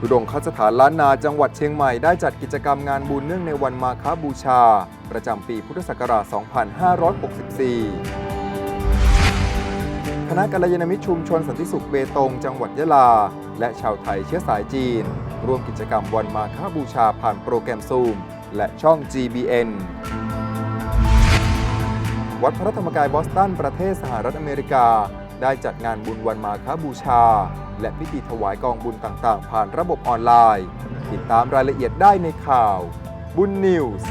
ทุดงคสถานล้านนาจังหวัดเชียงใหม่ได้จัดกิจกรรมงานบุญเนื่องในวันมาฆบูชา ประจำปีพุทธศักราช 2564 คณะกัลยาณมิตรชุมชนสันติสุขเบตง จังหวัดยะลา และชาวไทยเชื้อสายจีน ร่วมกิจกรรมวันมาฆบูชาผ่านโปรแกรมซูม และช่อง GBN วัดพระธรรมกายบอสตันประเทศสหรัฐอเมริกา ได้จัดงานบุญวันมาคบูชา และพิธีถวายกองบุญต่างๆ ผ่านระบบออนไลน์ ติดตามรายละเอียดได้ในข่าว บุญนิวส์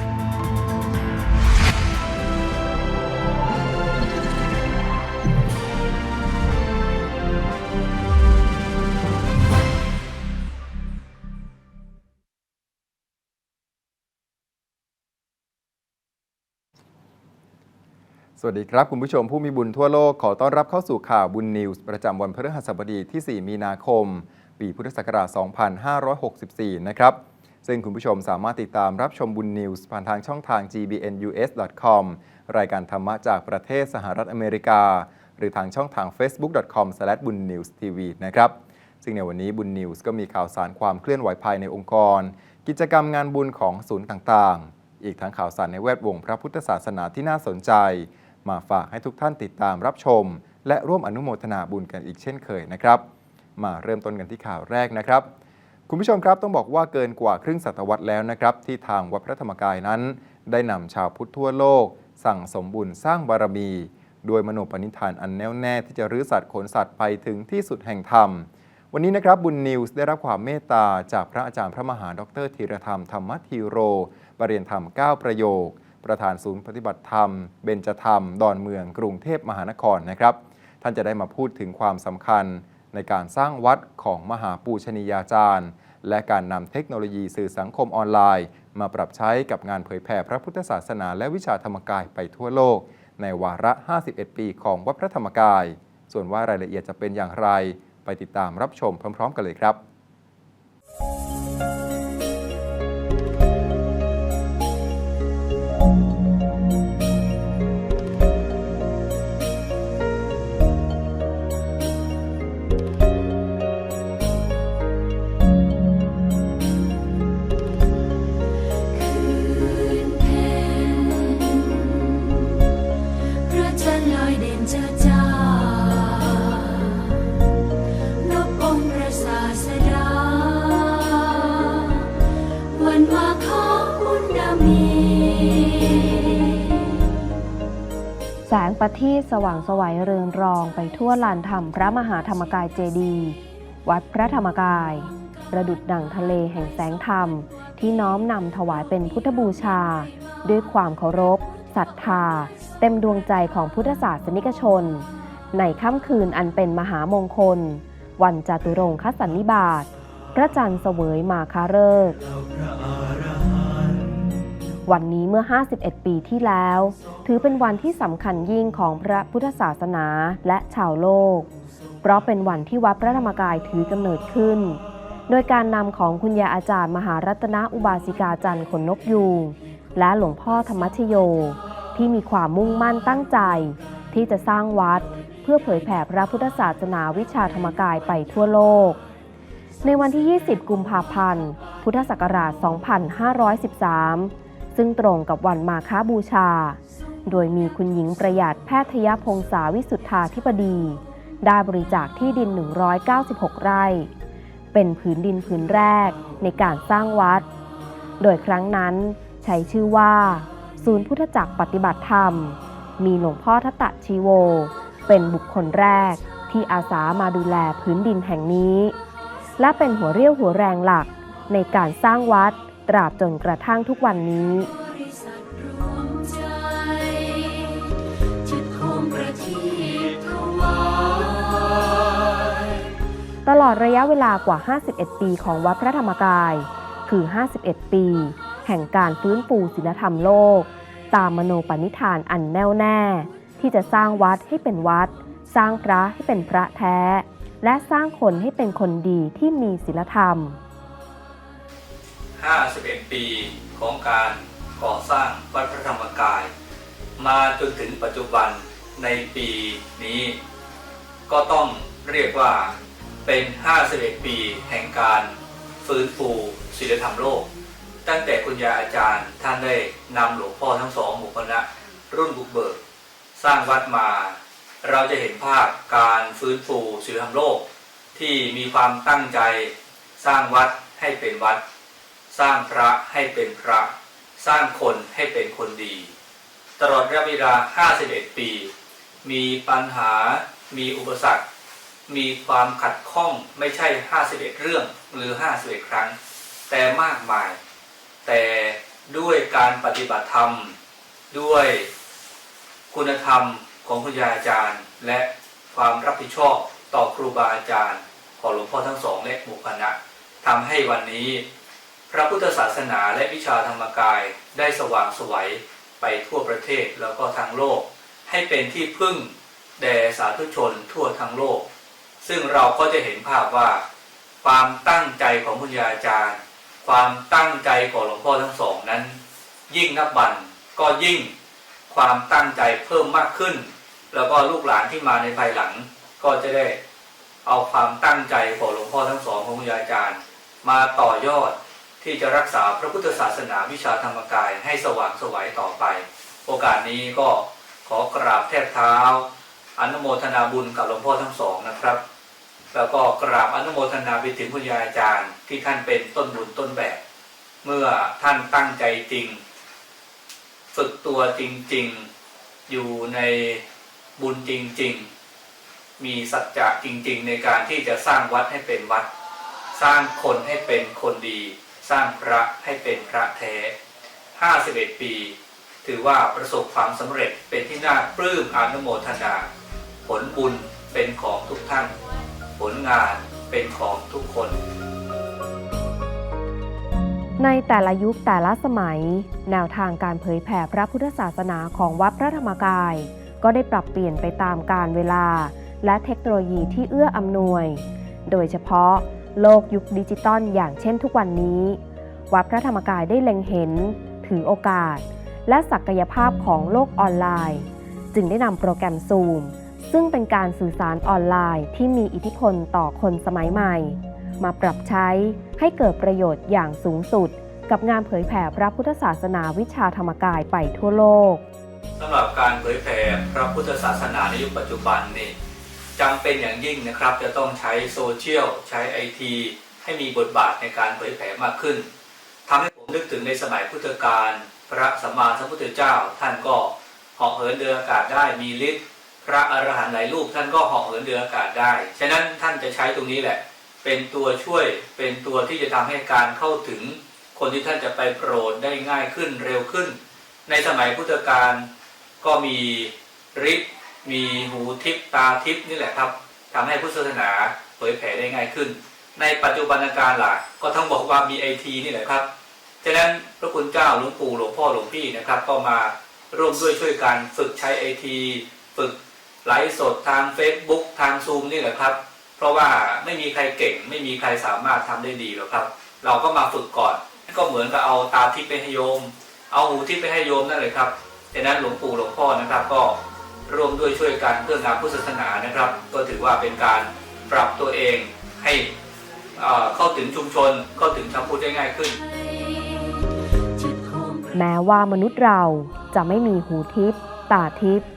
สวัสดีครับ คุณผู้ชมผู้มีบุญทั่วโลก ขอต้อนรับเข้าสู่ข่าวบุญนิวส์ประจำวันพฤหัสบดีที่ 4 มีนาคม ปีพุทธศักราช 2564 นะครับ ซึ่งคุณผู้ชมสามารถติดตามรับชมบุญนิวส์ผ่านทางช่องทาง gbnus.com รายการธรรมะจากประเทศสหรัฐอเมริกา หรือทางช่องทาง facebook.com/bunnewstv นะครับ ซึ่งในวันนี้บุญนิวส์ก็มีข่าวสารความเคลื่อนไหวภายในองค์กร กิจกรรมงานบุญของศูนย์ต่างๆ อีกทั้งข่าวสารในแวดวงพระพุทธศาสนาที่น่าสนใจ มาฝากให้ทุกท่านติดตามรับชม และร่วมอนุโมทนาบุญกันอีกเช่นเคยนะครับ มาเริ่มต้นกันที่ข่าวแรกนะครับ คุณผู้ชมครับต้องบอกว่าเกินกว่าครึ่งศตวรรษแล้วนะครับ ที่ทางวัดพระธรรมกายนั้น ได้นำชาวพุทธทั่วโลก สั่งสมบุญสร้างบารมีโดยมโนปณิธานอันแน่วแน่ที่จะรื้อสัตว์ขนสัตว์ไปถึงที่สุดแห่งธรรม วันนี้นะครับบุญนิวส์ได้รับความเมตตาจากพระอาจารย์พระมหาดรธีรธรรมธรรมธีโรบริยนธรรม 9 ประโยค ประธานศูนย์ปฏิบัติธรรม เบญจธรรม ดอนเมือง กรุงเทพมหานครนะครับ ท่านจะได้มาพูดถึงความสำคัญในการสร้างวัดของมหาปูชนียาจารย์ และการนำเทคโนโลยีสื่อสังคมออนไลน์ มาปรับใช้กับงานเผยแผ่พระพุทธศาสนา และวิชาธรรมกายไปทั่วโลก ในวาระ 51 ปีของวัดพระธรรมกาย ส่วนว่ารายละเอียดจะเป็นอย่างไร ไปติดตามรับชมพร้อม ๆ กันเลยครับ สว่างสวัยเรืองรองไปทั่วลานธรรมพระมหาธรรมกายเจดี วัดพระธรรมกาย ประดุดดั่งทะเลแห่งแสงธรรม ที่น้อมนำถวายเป็นพุทธบูชา ด้วยความเคารพศรัทธา เต็มดวงใจของพุทธศาสนิกชน ในค่ำคืนอันเป็นมหามงคล วันจตุรงคสันนิบาตพระจันทร์เสวยมาคาเริก วันนี้เมื่อ 51 ปีที่แล้ว ถือเป็นวันที่สำคัญยิ่งของพระพุทธศาสนาและชาวโลก เพราะเป็นวันที่วัดพระธรรมกายถือกำเนิดขึ้น โดยการนำของคุณยาอาจารย์มหารัตนอุบาสิกาจันทร์ขนนกยูงและหลวงพ่อธรรมชโย ที่มีความมุ่งมั่นตั้งใจ ที่จะสร้างวัด เพื่อเผยแผ่พระพุทธศาสนาวิชาธรรมกายไปทั่วโลก ในวันที่ 20 กุมภาพันธ์ พุทธศักราช 2513 ซึ่งตรงกับวันมาฆบูชา โดยมีคุณหญิงประหยัดแพทยพงษาวิสุทธาธิปดี ได้บริจาคที่ดิน 196 ไร่ เป็นผืนดินผืนแรกในการสร้างวัด โดยครั้งนั้นใช้ชื่อว่า ศูนย์พุทธจักรปฏิบัติธรรม มีหลวงพ่อทัตตะชีโว เป็นบุคคลแรกที่อาสามาดูแลพื้นดินแห่งนี้ และเป็นหัวเรี่ยวหัวแรงหลักในการสร้างวัด ตราบจนกระทั่งทุกวันนี้ตลอดระยะเวลากว่า 51 ปีของวัดพระธรรมกาย คือ 51 ปี แห่งการฟื้นฟูศีลธรรมโลก ตามมโนปณิธานอันแน่วแน่ ที่จะสร้างวัดให้เป็นวัด สร้างพระให้เป็นพระแท้ และสร้างคนให้เป็นคนดีที่มีศีลธรรม 51 ปีของการก่อสร้างวัดพระธรรมกาย มาจนถึงปัจจุบันในปีนี้ ก็ต้องเรียกว่าเป็น 51 ปีแห่งการฟื้นฟูศีลธรรมโลก ตั้งแต่คุณยายอาจารย์ท่านได้นำหลวงพ่อทั้งสองหมู่คณะรุ่นบุกเบิก สร้างวัดมา เราจะเห็นภาพการฟื้นฟูศีลธรรมโลก ที่มีความตั้งใจสร้างวัดให้เป็นวัด สร้างพระให้เป็นพระ สร้างคนให้เป็นคนดี ตลอดระยะเวลา 51 ปี มีปัญหา มีอุปสรรค มีความขัดข้องไม่ใช่ 51 เรื่องหรือ 51 ครั้ง แต่มากมาย แต่ด้วยการปฏิบัติธรรม ด้วยคุณธรรมของคุณยาอาจารย์ และความรับผิดชอบต่อครูบาอาจารย์ ของหลวงพ่อทั้งสองและหมู่คณะทำให้วันนี้ พระพุทธศาสนาและวิชาธรรมกายได้สว่างสวัยไปทั่วประเทศแล้วก็ทั้งโลก ให้เป็นที่พึ่งแด่สาธุชนทั่วทั้งโลก ซึ่งเราก็จะเห็นภาพว่า ความตั้งใจของคุณยายอาจารย์ ความตั้งใจของหลวงพ่อทั้งสองนั้น ยิ่งนับวันก็ยิ่งความตั้งใจเพิ่มมากขึ้น แล้วก็ลูกหลานที่มาในภายหลัง ก็จะได้เอาความตั้งใจของหลวงพ่อทั้งสองของคุณยายอาจารย์ มาต่อยอด ที่จะรักษาพระพุทธศาสนาวิชาธรรมกายให้สว่างไสวัยต่อไป โอกาสนี้ก็ขอกราบแทบเท้า อนุโมทนาบุญกับหลวงพ่อทั้งสองนะครับ แล้วก็กราบอนุโมทนาไปถึงคุณยายอาจารย์ที่ท่านเป็นต้นบุญต้นแบบ เมื่อท่านตั้งใจจริง ฝึกตัวจริงๆ อยู่ในบุญจริง ๆ มีสัจจะจริง ๆ ในการที่จะสร้างวัดให้เป็นวัด สร้างคนให้เป็นคนดี สร้างพระให้เป็นพระแท้ 51 ปี ถือว่าประสบความสำเร็จเป็นที่น่าปลื้มอนุโมทนา ผลบุญเป็นของทุกท่าน ผลงานเป็นของทุกคน ในแต่ละยุคแต่ละสมัย แนวทางการเผยแผ่พระพุทธศาสนาของวัดพระธรรมกาย ก็ได้ปรับเปลี่ยนไปตามกาลเวลา และเทคโนโลยีที่เอื้ออำนวย โดยเฉพาะ โลกยุคดิจิตอลอย่างเช่นทุกวันนี้ วัดพระธรรมกายได้เล็งเห็น ถือโอกาส และศักยภาพของโลกออนไลน์ จึงได้นำโปรแกรมซูมซึ่งเป็นการสื่อสารออนไลน์ที่มีอิทธิพลต่อคนสมัยใหม่ มาปรับใช้ให้เกิดประโยชน์อย่างสูงสุด กับงานเผยแผ่พระพุทธศาสนาวิชาธรรมกายไปทั่วโลกสำหรับการเผยแผ่พระพุทธศาสนาในยุคปัจจุบันนี่ จำเป็นอย่างยิ่งนะครับ จะต้องใช้โซเชียลใช้ไอทีให้มีบทบาทในการเผยแผ่มากขึ้นทำให้ผมนึกถึงในสมัยพุทธกาลพระสัมมาสัมพุทธเจ้า ท่านก็เหาะเหินเดินอากาศได้มีฤทธิ์พระอรหันต์หลายรูปท่านก็เหาะเหินเดินอากาศได้ ฉะนั้นท่านจะใช้ตรงนี้แหละ เป็นตัวช่วยเป็นตัวที่จะทำให้การเข้าถึง คนที่ท่านจะไปโปรดได้ง่ายขึ้นเร็วขึ้น ในสมัยพุทธกาลก็มีฤทธิ์ มีหูทิพตาทิพนี่แหละครับทำให้พุทธศาสนาเผยแผ่ได้ง่ายขึ้น ในปัจจุบันการหล่ะก็ต้องบอกว่ามีไอทีนี่แหละครับฉะนั้นพระคุณเจ้าหลวงปู่หลวงพ่อหลวงพี่นะครับ ก็มาร่วมด้วยช่วยกันฝึกใช้ไอทีฝึกไลฟ์สดทาง Facebook ทางซูมนี่แหละครับ เพราะว่าไม่มีใครเก่ง ไม่มีใครสามารถทำได้ดีหรอกครับ เราก็มาฝึกก่อน ก็เหมือนกับเอาตาทิพย์ไปให้โยม เอาหูทิพย์ไปให้โยมนั่นเลยครับดังนั้นหลวงปู่หลวงพ่อนะครับก็ ร่วมด้วยช่วยกันเพื่องานพุทธศาสนานะครับ ก็ถือว่าเป็นการปรับตัวเองให้เข้าถึงชุมชนเข้าถึงชาวพุทธได้ง่ายขึ้น แม้ว่ามนุษย์เราจะไม่มีหูทิพย์ตาทิพย์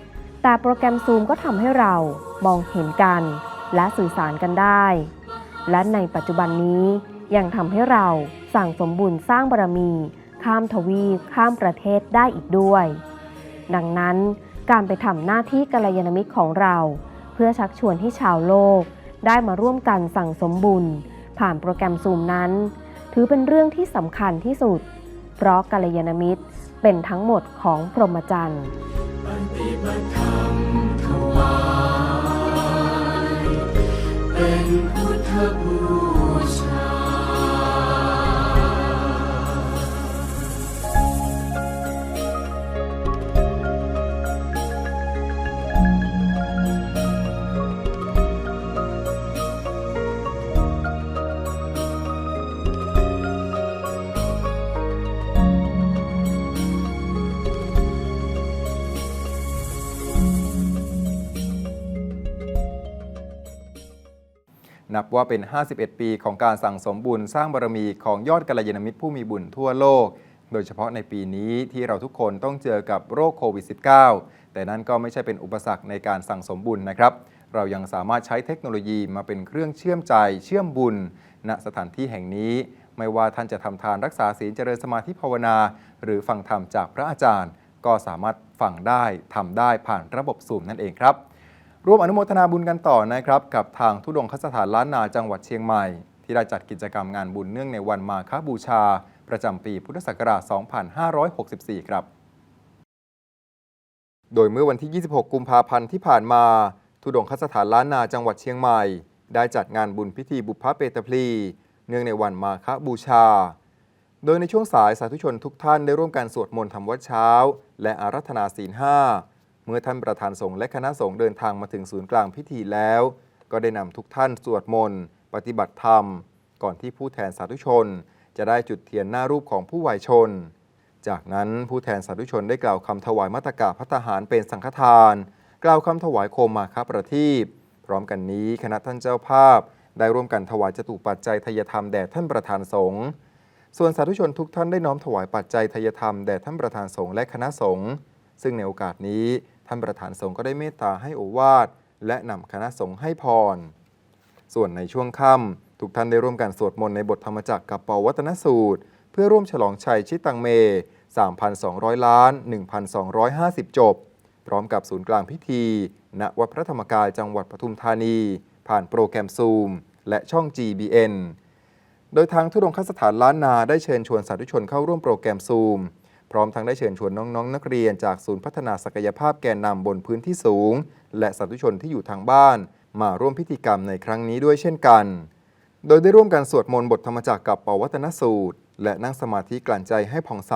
แต่โปรแกรมซูมก็ทำให้เรามองเห็นกันและสื่อสารกันได้ และในปัจจุบันนี้ยังทำให้เราสั่งสมบุญสร้างบารมี ข้ามทวีข้ามประเทศได้อีกด้วย ดังนั้น การไปทำหน้าที่กัลยาณมิตรของเรา เพื่อชักชวนให้ชาวโลก ได้มาร่วมกันสั่งสมบุญ ผ่านโปรแกรมซูมนั้น ถือเป็นเรื่องที่สำคัญที่สุด เพราะกัลยาณมิตรเป็นทั้งหมดของพรหมจรรย์ปฏิบัติธรรมถวายเป็นพุทธบู ว่าเป็น 51 ปีของการสั่งสมบุญสร้างบารมีของยอดกัลยาณมิตรผู้มีบุญทั่วโลก โดยเฉพาะในปีนี้ที่เราทุกคนต้องเจอกับโรคโควิด -19 แต่นั่นก็ไม่ใช่เป็นอุปสรรคในการสั่งสมบุญนะครับเรายังสามารถใช้เทคโนโลยีมาเป็นเครื่องเชื่อมใจ เชื่อมบุญ ณสถานที่แห่งนี้ ไม่ว่าท่านจะทำทานรักษาศีลเจริญสมาธิภาวนา หรือฟังธรรมจากพระอาจารย์ ก็สามารถฟังได้ทำได้ผ่านระบบซูมนั่นเองครับ ร่วมอนุโมทนาบุญกันต่อนะครับกับทางทุดงคสถานล้านนาจังหวัดเชียงใหม่ ที่ได้จัดกิจกรรมงานบุญเนื่องในวันมาฆบูชา ประจำปีพุทธศักราช 2564 ครับ โดยเมื่อวันที่ 26 กุมภาพันธ์ที่ผ่านมาทุดงคสถานล้านนาจังหวัดเชียงใหม่ ได้จัดงานบุญพิธีบุพเพเปตพลี เนื่องในวันมาฆบูชา โดยในช่วงสายสาธุชนทุกท่านได้ร่วมกันสวดมนต์ทำวัดเช้า และอารัธนาศีลห้า มื่อท่านประธานสงฆ์และคณะสงฆ์เดินทางมาถึงศูนย์กลางพิธีแล้ว ก็ได้นำทุกท่านสวดมนต์ปฏิบัติธรรม ก่อนที่ผู้แทนสาธุชน จะได้จุดเทียนหน้ารูปของผู้วัยชน จากนั้นผู้แทนสาธุชนได้กล่าวคำถวายมัตตกาพัฒหารเป็นสังฆทาน กล่าวคำถวายโคมมาคประทีปพร้อมกันนี้คณะท่านเจ้าภาพ ได้ร่วมกันถวายจตุปัจจัยทายธรรมแด่ท่านประธานสงฆ์ส่วนสาธุชนทุกท่านได้น้อมถวายปัจจัยทายธรรมแด่ท่านประธานสงฆ์และคณะสงฆ์ซึ่งในโอกาสนี้ ท่านประธานสงฆ์ก็ได้เมตตาให้โอวาทและนำคณะสงฆ์ให้พร ส่วนในช่วงค่ำทุกท่านได้ร่วมกันสวดมนต์ในบทธรรมจักรกับปวัตนสูตร เพื่อร่วมฉลองชัยชิตังเม 3,200 ล้าน 1,250 จบ พร้อมกับศูนย์กลางพิธี ณวัดพระธรรมกายจังหวัดปทุมธานี ผ่านโปรแกรมซูม และช่อง GBN โดยทางทุดงคสถานล้านนาได้เชิญชวนสาธุชนเข้าร่วมโปรแกรมซูม พร้อมทั้งได้เชิญชวนน้องๆ นักเรียนจากศูนย์พัฒนาศักยภาพแกนนำบนพื้นที่สูง และสาธุชนที่อยู่ทางบ้าน มาร่วมพิธีกรรมในครั้งนี้ด้วยเช่นกัน โดยได้ร่วมกันสวดมนต์บทธรรมจักรกับปวัตนสูตร และนั่งสมาธิกลั่นใจให้ผ่องใส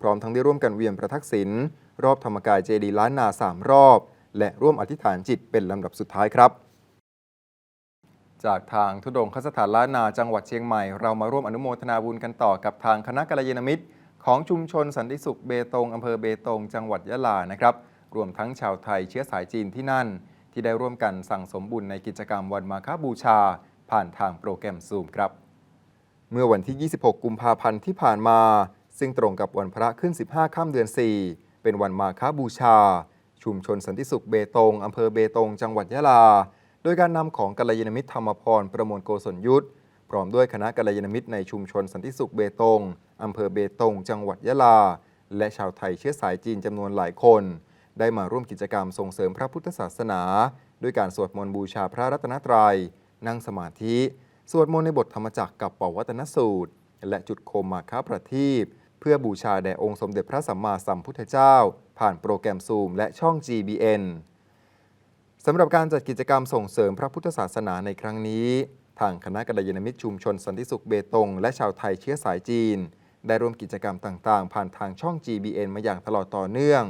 พร้อมทั้งได้ร่วมกันเวียนประทักษิณรอบธรรมกายเจดีย์ล้านนาสามรอบ และร่วมอธิษฐานจิตเป็นลำดับสุดท้ายครับ จากทางทุดงคสถานล้านนาจังหวัดเชียงใหม่ เรามาร่วมอนุโมทนาบุญกันต่อกับทางคณะกัลยาณมิตร ของชุมชนสันติสุขเบตงอำเภอเบตง จังหวัดยะลานะครับ รวมทั้งชาวไทยเชื้อสายจีนที่นั่น ที่ได้ร่วมกันสั่งสมบุญในกิจกรรมวันมาฆบูชา ผ่านทางโปรแกรมซูมครับ เมื่อวันที่ 26 กุมภาพันธ์ที่ผ่านมา ซึ่งตรงกับวันพระขึ้น 15 ค่ำเดือน 4 เป็นวันมาฆบูชา ชุมชนสันติสุขเบตงอำเภอเบตง จังหวัดยะลา โดยการนำของกัลยาณมิตรธรรมพรประมวลโกศลยุทธพร้อมด้วยคณะกัลยาณมิตรในชุมชนสันติสุขเบตง อำเภอเบตง จังหวัดยะลา และชาวไทยเชื้อสายจีนจำนวนหลายคน ได้มาร่วมกิจกรรมส่งเสริมพระพุทธศาสนา ด้วยการสวดมนต์บูชาพระรัตนตรยัย นั่งสมาธิ สวดมนต์ในบทธรรมจักรกับปวัตนสูตร และจุดโคมมาค้าประทีปเพื่อบูชาแด่องค์สมเด็จพระสัมมาสัมพุทธเจ้า ผ่านโปรแกรมซูมและช่อง GBN สำหรับการจัดกิจกรรมส่งเสริมพระพุทธศาสนาในครั้งนี้ ทางคณะกัลยาณมิตรชุมชนสันติสุขเบตง และชาวไทยเชื้อสายจีน ได้ร่วมกิจกรรมต่างๆ ผ่านทางช่อง GBN มาอย่างตลอดต่อเนื่อง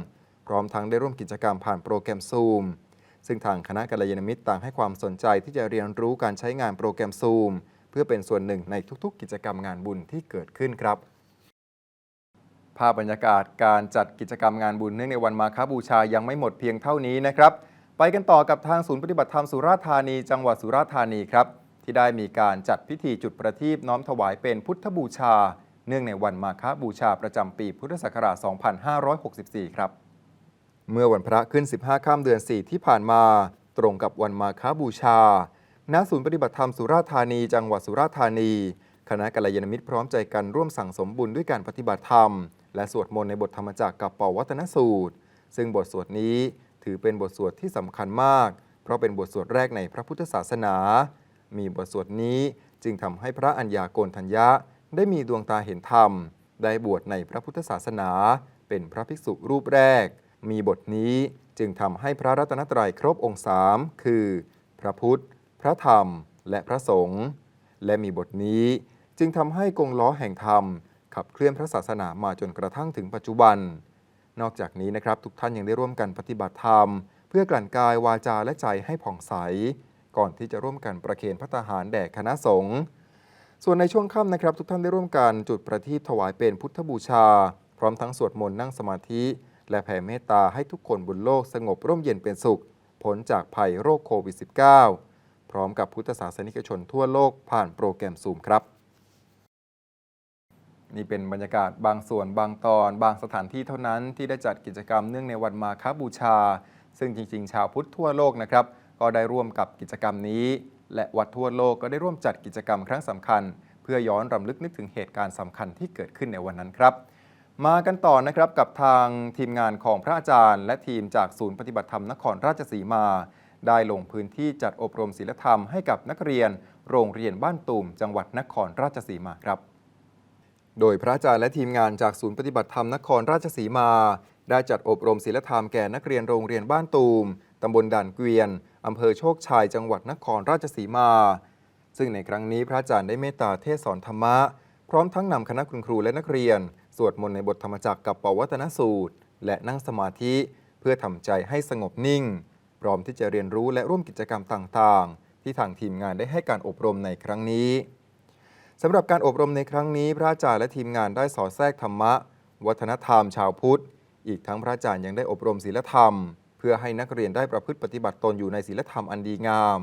พร้อมทั้งได้ร่วมกิจกรรมผ่านโปรแกรมซูมซึ่งทางคณะกัลยาณมิตรต่างให้ความสนใจที่จะเรียนรู้การใช้งานโปรแกรมซูมเพื่อเป็นส่วนหนึ่งในทุกๆ กิจกรรมงานบุญที่เกิดขึ้นครับ ภาพบรรยากาศการจัดกิจกรรมงานบุญเนื่องในวันมาฆบูชายังไม่หมดเพียงเท่านี้นะครับ ไปกันต่อกับทางศูนย์ปฏิบัติธรรมสุราษฎร์ธานี จังหวัดสุราษฎร์ธานีครับที่ได้มีการจัดพิธีจุดประทีปน้อมถวายเป็นพุทธบูชา เนื่องในวันมาฆบูชาประจำปีพุทธศักราช 2564 ครับ เมื่อวันพระขึ้น 15ค่ำเดือน 4 ที่ผ่านมา ตรงกับวันมาฆบูชา ณ ศูนย์ปฏิบัติธรรมสุราษฎร์ธานี จังหวัดสุราษฎร์ธานี คณะกัลยาณมิตรพร้อมใจกันร่วมสั่งสมบุญด้วยการปฏิบัติธรรม และสวดมนต์ในบทธรรมจักรกับปวัตนสูตร ซึ่งบทสวดนี้ถือเป็นบทสวดที่สำคัญมาก เพราะเป็นบทสวดแรกในพระพุทธศาสนา มีบทสวดนี้จึงทำให้พระอัญญาโกณทัญญะ ได้มีดวงตาเห็นธรรม ได้บวชในพระพุทธศาสนา เป็นพระภิกษุรูปแรก มีบทนี้จึงทำให้พระรัตนตรัยครบองค์สามคือ พระพุทธ พระธรรม และพระสงฆ์ และมีบทนี้จึงทำให้กงล้อแห่งธรรม ขับเคลื่อนพระศาสนามาจนกระทั่งถึงปัจจุบัน นอกจากนี้นะครับทุกท่านยังได้ร่วมกันปฏิบัติธรรม เพื่อกลั่นกายวาจาและใจให้ผ่องใส ก่อนที่จะร่วมกันประเคนพระทหารแด่คณะสงฆ์ ส่วนในช่วงค่ำนะครับทุกท่านได้ร่วมกันจุดประทีปถวายเป็นพุทธบูชา พร้อมทั้งสวดมนต์นั่งสมาธิ และแผ่เมตตาให้ทุกคนบนโลกสงบร่มเย็นเป็นสุขพ้นจากภัยโรคโควิด -19 พร้อมกับพุทธศาสนิกชนทั่วโลกผ่านโปรแกรมซูมครับ นี่เป็นบรรยากาศบางส่วนบางตอน บางสถานที่เท่านั้นที่ได้จัดกิจกรรมเนื่องในวันมาคบูชา ซึ่งจริง ๆ ชาวพุทธทั่วโลกนะครับ ก็ได้ร่วมกับกิจกรรมนี้ และวัดทั่วโลกก็ได้ร่วมจัดกิจกรรมครั้งสำคัญ เพื่อย้อนรำลึกนึกถึงเหตุการณ์สำคัญที่เกิดขึ้นในวันนั้นครับ มากันต่อนะครับกับทางทีมงานของพระอาจารย์ และทีมจากศูนย์ปฏิบัติธรรมนครราชสีมา ได้ลงพื้นที่จัดอบรมศีลธรรมให้กับนักเรียน โรงเรียนบ้านตูมจังหวัดนครราชสีมาครับ โดยพระอาจารย์และทีมงานจากศูนย์ปฏิบัติธรรมนครราชสีมา ได้จัดอบรมศีลธรรมแก่นักเรียนโรงเรียนบ้านตูม ตำบลด่านเกวียน อำเภอโชคชัย จังหวัดนครราชสีมา ซึ่งในครั้งนี้พระอาจารย์ได้เมตตาเทศสอนธรรมะ พร้อมทั้งนำคณะคุณครูและนักเรียน สวดมนต์ในบทธรรมจักรกับปวัตนสูตร และนั่งสมาธิ เพื่อทำใจให้สงบนิ่ง พร้อมที่จะเรียนรู้และร่วมกิจกรรมต่างๆ ที่ทางทีมงานได้ให้การอบรมในครั้งนี้สำหรับการอบรมในครั้งนี้ พระอาจารย์และทีมงานได้สอดแทรกธรรมะ วัฒนธรรมชาวพุทธ อีกทั้งพระอาจารย์ยังได้อบรมศีลธรรม พื่อให้นักเรียนได้ประพฤติปฏิบัติตนอยู่ในศีลธรรมอันดีงาม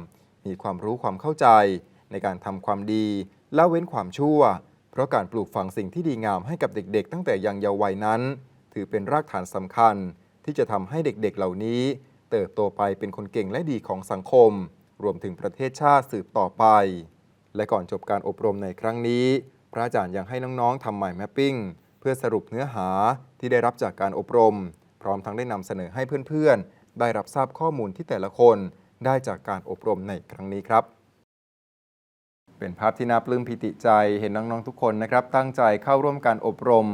มีความรู้ความเข้าใจ ในการทำความดีละเว้นความชั่ว เพราะการปลูกฝังสิ่งที่ดีงามให้กับเด็กๆ ตั้งแต่ยังเยาว์วัยนั้น ถือเป็นรากฐานสำคัญ ที่จะทำให้เด็กๆเหล่านี้ เติบโตไปเป็นคนเก่งและดีของสังคม รวมถึงประเทศชาติสืบต่อไป และก่อนจบการอบรมในครั้งนี้ พระอาจารย์ยังให้น้องๆทำหมายแมปปิ้งเพื่อสรุปเนื้อหาที่ได้รับจากการอบรม พร้อมทั้งได้นำเสนอให้เพื่อนๆ ได้รับทราบข้อมูลที่แต่ละคนได้จากการอบรมในครั้งนี้ครับ เป็นภาพที่น่าปลื้มปิติใจเห็นน้องๆทุกคนนะครับ ตั้งใจเข้าร่วมการอบรม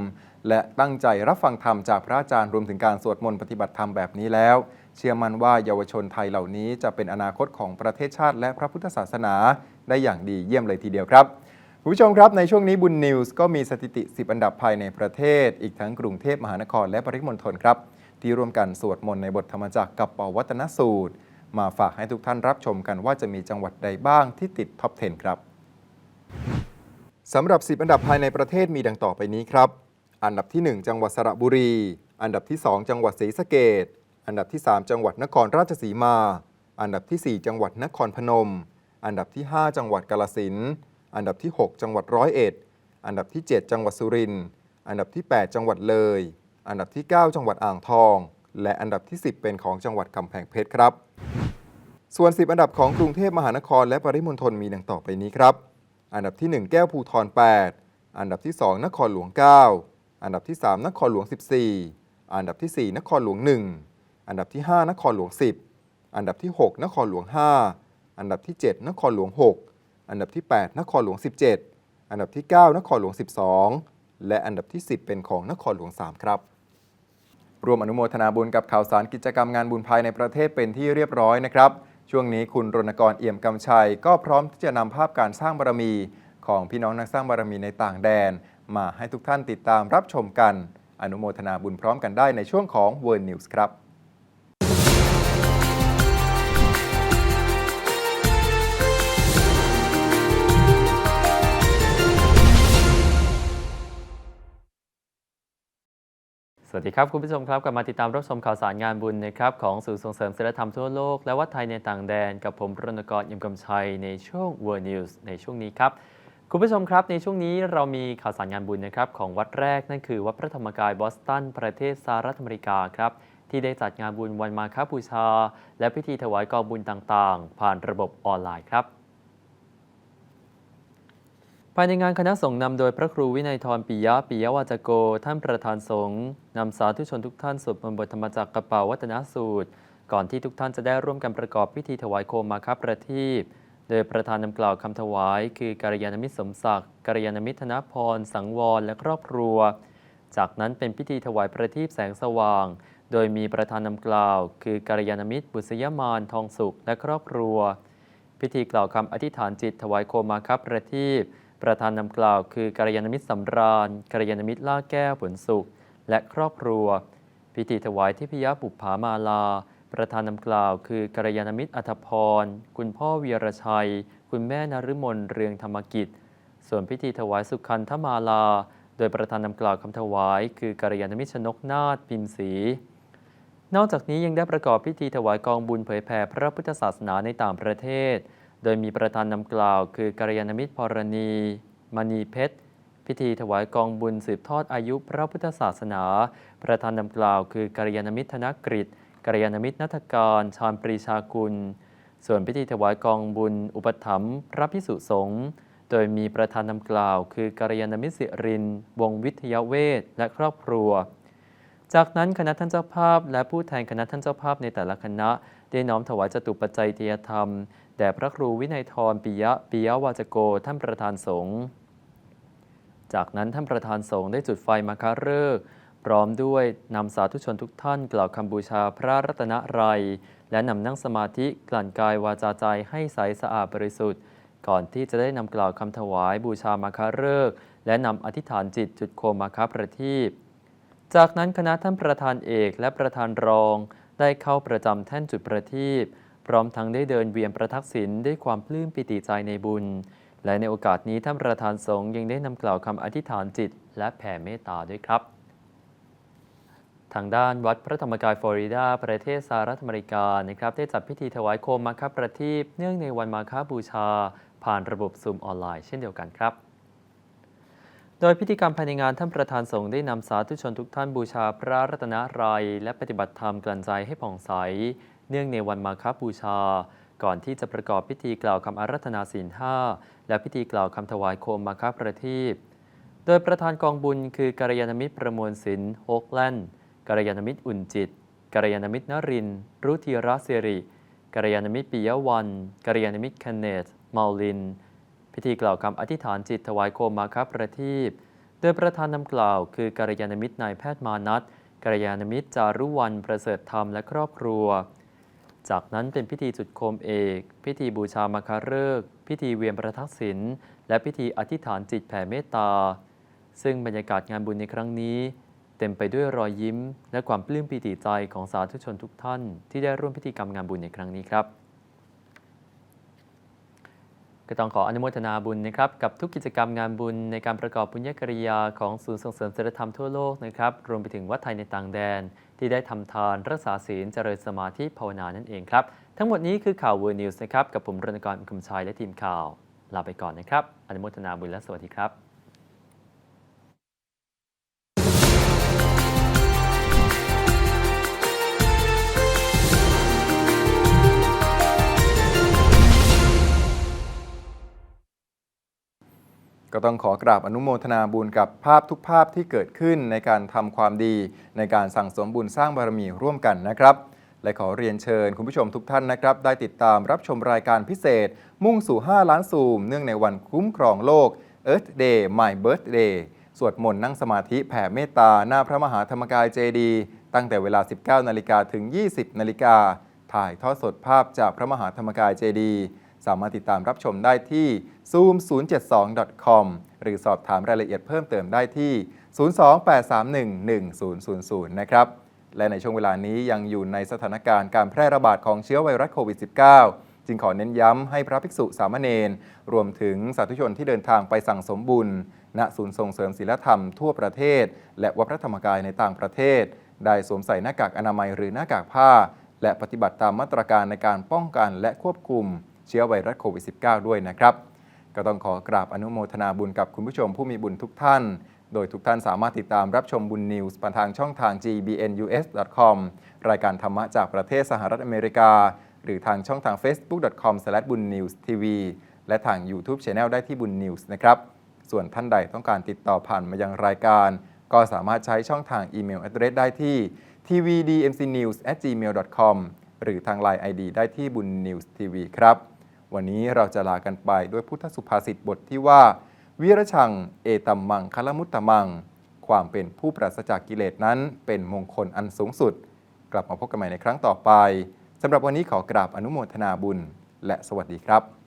และตั้งใจรับฟังธรรมจากพระอาจารย์รวมถึงการสวดมนต์ปฏิบัติธรรมแบบนี้แล้ว เชื่อมั่นว่าเยาวชนไทยเหล่านี้จะเป็นอนาคตของประเทศชาติ และพระพุทธศาสนาได้อย่างดีเยี่ยมเลยทีเดียวครับคุณผู้ชมครับ ในช่วงนี้บุญนิวส์ก็มีสถิติ 10 อันดับภายในประเทศ อีกทั้งกรุงเทพมหานครและปริมณฑลครับ ที่ร่วมกันสวดมนต์ในบทธรรมจักรกับปวัตนสูตร มาฝากให้ทุกท่านรับชมกันว่าจะมีจังหวัดใดบ้างที่ติดท็อป 10 ครับสำหรับ 10 อันดับภายในประเทศมีดังต่อไปนี้ครับ อันดับที่ 1 จังหวัดสระบุรี อันดับที่ 2 จังหวัดศรีสะเกดอันดับที่ 3 จังหวัดนครราชสีมา อันดับที่ 4 จังหวัดนครพนม อันดับที่ 5 จังหวัดกาลสินอันดับที่ 6 จังหวัดร้อยเอ็ด อันดับที่ 7 จังหวัดสุรินทร์ อันดับที่ 8 จังหวัดเลย อันดับที่ 9 จังหวัดอ่างทอง และอันดับที่ 10 เป็นของจังหวัดกำแพงเพชรครับ ส่วน 10 อันดับของกรุงเทพมหานครและปริมณฑลมีดังต่อไปนี้ครับ อันดับที่ 1 แก้วภูทร 8 อันดับที่ 2 นครหลวง 9 อันดับที่ 3 นครหลวง 14 อันดับที่ 4 นครหลวง 1 อันดับที่ 5 นครหลวง 10 อันดับที่ 6 นครหลวง 5 อันดับที่ 7 นครหลวง 6 อันดับที่ 8 นครหลวง 17 อันดับที่ 9 นครหลวง 12 และอันดับที่ 10 เป็นของนครหลวง 3 ครับ ร่วมอนุโมทนาบุญกับข่าวสารกิจกรรมงานบุญภายในประเทศเป็นที่เรียบร้อยนะครับ ช่วงนี้คุณรณกรเอี่ยมกำชัย ก็พร้อมที่จะนำภาพการสร้างบารมี ของพี่น้องนักสร้างบารมีในต่างแดน มาให้ทุกท่านติดตามรับชมกัน อนุโมทนาบุญพร้อมกันได้ในช่วงของ World News ครับ วัสดีครับคุณผู้ชมครับกลับมาติดตามรับชมข่าวสารงานบุญนะครับของศูนย์ส่งเสริมศิลธรรมทั่วโลก และวัดไทยในต่างแดน กับผมรณกรยิมกำชัยในช่วง World News ในช่วงนี้ครับคุณผู้ชมครับในช่วงนี้เรามีข่าวสารงานบุญนะครับของวัดแรกนั่นคือวัดพระธรรมกายบอสตันประเทศสหรัฐอเมริกาครับที่ได้จัดงานบุญวันมาฆบูชา และพิธีถวายกองบุญต่างๆ ผ่านระบบออนไลน์ครับ ภายในงานคณะสงฆ์นำโดยพระครูวินัยทรปิยะปิยวาจโก ท่านประธานสงฆ์นำสาธุชนทุกท่านสวดมนต์บทธรรมจักรกระเป๋าวัฒนสูตร ก่อนที่ทุกท่านจะได้ร่วมกันประกอบพิธีถวายโคมมาคับประทีปโดยประธานนำกล่าวคำถวายคือกัลยาณมิตรสมศักดิ์กัลยาณมิตรธนพร สังวร และครอบครัว จากนั้นเป็นพิธีถวายประทีปแสงสว่าง โดยมีประธานนำกล่าว คือกัลยาณมิตร บุษยมานทองสุขและครอบครัว พิธีกล่าวคำอธิษฐานจิตถวายโคมมาคับประทีป ประธานนำกล่าวคือกัลยาณมิตรสำราญกัลยาณมิตรล่าแก้วผลสุข และครอบครัว พิธีถวายทิพยบุปผามาลา ประธานนำกล่าวคือกัลยาณมิตรอัธพร คุณพ่อเวียรชัย คุณแม่นฤมลเรืองธรรมกิจ ส่วนพิธีถวายสุขันธมาลา โดยประธานนำกล่าวคำถวาย คือกัลยาณมิตรชนกนาถพิมพ์ศรีนอกจากนี้ยังได้ประกอบพิธีถวายกองบุญเผยแผ่พระพุทธศาสนาในต่างประเทศ โดยมีประธานนำกล่าวคือกัลยาณมิตรพรณี มณีเพชร พิธีถวายกองบุญสืบทอดอายุพระพุทธศาสนา ประธานนำกล่าวคือกัลยาณมิตรธนกฤษกัลยาณมิตรนัฐการชาญปรีชากุล ส่วนพิธีถวายกองบุญ อุปถัมภ์พระพิสุสงฆ์โดยมีประธานนำกล่าวคือกัลยาณมิตรสิริน วงศวิทยาเวทและครอบครัว จากนั้นคณะท่านเจ้าภาพ และผู้แทนคณะท่านเจ้าภาพในแต่ละคณะ ได้น้อมถวายจตุปัจจัยเทียธรรม แด่พระครูวินัยทรปิยะปิยวาจโกท่านประธานสงฆ์จากนั้นท่านประธานสงฆ์ได้จุดไฟมาคาฤกษ์พร้อมด้วยนำสาธุชนทุกท่านกล่าวคำบูชาพระรัตนตรัย และนำนั่งสมาธิกลั่นกายวาจาใจให้ใสสะอาดบริสุทธิ์ ก่อนที่จะได้นำกล่าวคำถวายบูชามาคาฤกษ์และนำอธิษฐานจิตจุดโคมมาคาประทีปจากนั้นคณะท่านประธานเอกและประธานรองได้เข้าประจำแท่นจุดประทีป พร้อมทั้งได้เดินเวียนประทักษิณด้วยความปลื้มปิติใจในบุญ และในโอกาสนี้ท่านประธานสงฆ์ยังได้นำกล่าวคำอธิษฐานจิต และแผ่เมตตาด้วยครับ ทางด้านวัดพระธรรมกายฟลอริดา ประเทศสหรัฐอเมริกานะครับได้จัดพิธีถวายโคมมาคประทีปเนื่องในวันมาคบูชา ผ่านระบบซูมออนไลน์เช่นเดียวกันครับโดยพิธีกรรมภายในงานท่านประธานสงฆ์ได้นำสาธุชนทุกท่านบูชาพระรัตนตรัย และปฏิบัติธรรมกลั่นใจให้ผ่องใส เนื่องในวันมาคบูชา ก่อนที่จะประกอบพิธีกล่าวคำอารัธนาศีลห้าและพิธีกล่าวคำถวายโคมมาคประทีปโดยประธานกองบุญคือกัลยาณมิตรประมวลศิลป์โฮกแลนด์กัลยาณมิตรอุ่นจิตกัลยาณมิตรนรินรุธีรศิริกัลยาณมิตรปิยวันกัลยาณมิตรคนเนตเมาลิน พิธีกล่าวคำอธิษฐานจิตถวายโคมมาคประทีปโดยประธานนำกล่าวคือกัลยาณมิตรนายแพทย์มานัทกัลยาณมิตรจารุวรรณประเสริฐธรรมและครอบครัว จากนั้นเป็นพิธีจุดโคมเอก พิธีบูชามาคาฤกษ์พิธีเวียนประทักษิณและพิธีอธิษฐานจิตแผ่เมตตา ซึ่งบรรยากาศงานบุญในครั้งนี้ เต็มไปด้วยรอยยิ้ม และความปลื้มปีติใจของสาธุชนทุกท่าน ที่ได้ร่วมพิธีกรรมงานบุญในครั้งนี้ครับก็ต้องขออนุโมทนาบุญนะครับกับทุกกิจกรรมงานบุญในการประกอบบุญญกริยาของศูนย์ส่งเสริมศีลธรรมทั่วโลกนะครับรวมไปถึงวัดไทยในต่างแดน ที่ได้ทำทานรักษาศีลเจริญสมาธิภาวนานั่นเองครับ ทั้งหมดนี้คือข่าวเวอร์นิวส์นะครับ กับผมรณกรคุมชัยและทีมข่าว ลาไปก่อนนะครับ อนุโมทนาบุญและสวัสดีครับ ก็ต้องขอกราบอนุโมทนาบุญกับภาพทุกภาพที่เกิดขึ้นในการทำความดี ในการสั่งสมบุญสร้างบารมีร่วมกันนะครับ และขอเรียนเชิญคุณผู้ชมทุกท่านนะครับ ได้ติดตามรับชมรายการพิเศษ มุ่งสู่ 5 ล้านซูม เนื่องในวันคุ้มครองโลก Earth Day My Birthday สวดมนต์นั่งสมาธิแผ่เมตตา หน้าพระมหาธรรมกายเจดีย์ตั้งแต่เวลา 19 นาฬิกาถึง 20 นาฬิกาถ่ายทอดสดภาพจากพระมหาธรรมกายเจดีย์ สามารถติดตามรับชมได้ที่ zoom072.com หรือสอบถามรายละเอียดเพิ่มเติมได้ที่ 028311000 นะครับ และในช่วงเวลานี้ยังอยู่ในสถานการณ์การแพร่ระบาดของเชื้อไวรัสโควิด -19 จึงขอเน้นย้ำให้พระภิกษุสามเณรรวมถึงสาธุชนที่เดินทางไปสั่งสมบุญ ณศูนย์ส่งเสริมศีลธรรมทั่วประเทศ และวัดพระธรรมกายในต่างประเทศ ได้สวมใส่หน้ากากอนามัยหรือหน้ากากผ้าและปฏิบัติตามมาตรการในการป้องกันและควบคุม เชื้อไวรัสโควิด -19 ด้วยนะครับ ก็ต้องขอกราบอนุโมทนาบุญกับคุณผู้ชมผู้มีบุญทุกท่าน โดยทุกท่านสามารถติดตามรับชมบุญนิวส์ผ่านทางช่องทาง gbnus.com รายการธรรมะจากประเทศสหรัฐอเมริกา หรือทางช่องทาง facebook.com/bunnewstv และทาง YouTube Channel ได้ที่บุญนิวส์นะครับส่วนท่านใดต้องการติดต่อผ่านมายังรายการ ก็สามารถใช้ช่องทางอีเมล address ได้ที่ tvdmcnews@gmail.com หรือทาง Line ID ได้ที่บุญนิวส์ทีวีครับ วันนี้เราจะลากันไปด้วยพุทธสุภาษิตบทที่ว่า วิรชัง เอตัมมังคลมุตตมัง ความเป็นผู้ปราศจากกิเลสนั้น เป็นมงคลอันสูงสุด กลับมาพบกันใหม่ในครั้งต่อไปสำหรับวันนี้ขอกราบอนุโมทนาบุญ และสวัสดีครับ